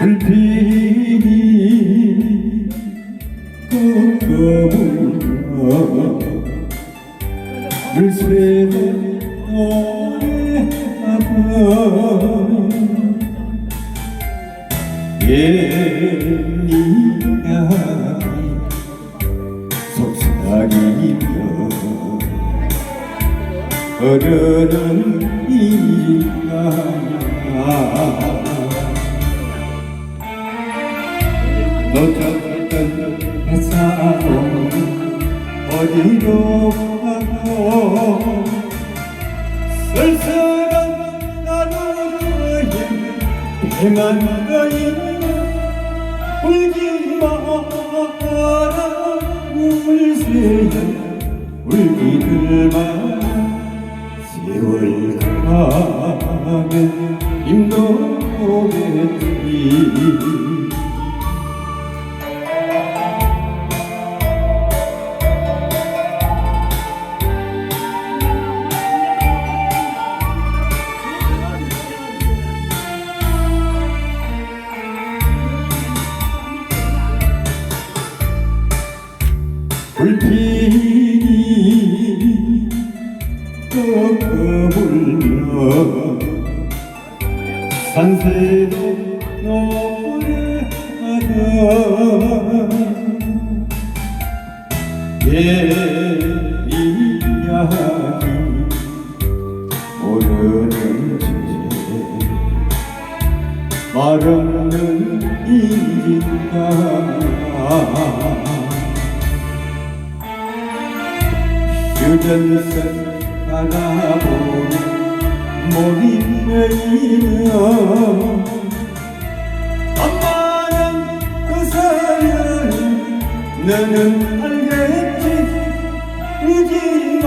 불빛이 꺾어불며 물새는 노래하다 예리하니 속삭이며 흐르는 놓쳤던 햇살은 어디로 가고 쓸쓸한 나누어의 행한 거인 울지 마라. 울세야 울기들만 세월 가면 힘도 오겠지 불빛이 꺾어불며 산새도 노래하다 예리하기 모르는 채 말없는 인진 가 휴전선 바라보는 몸이 메이며 엄마는 그 사연을 너는 알겠지. 울지 마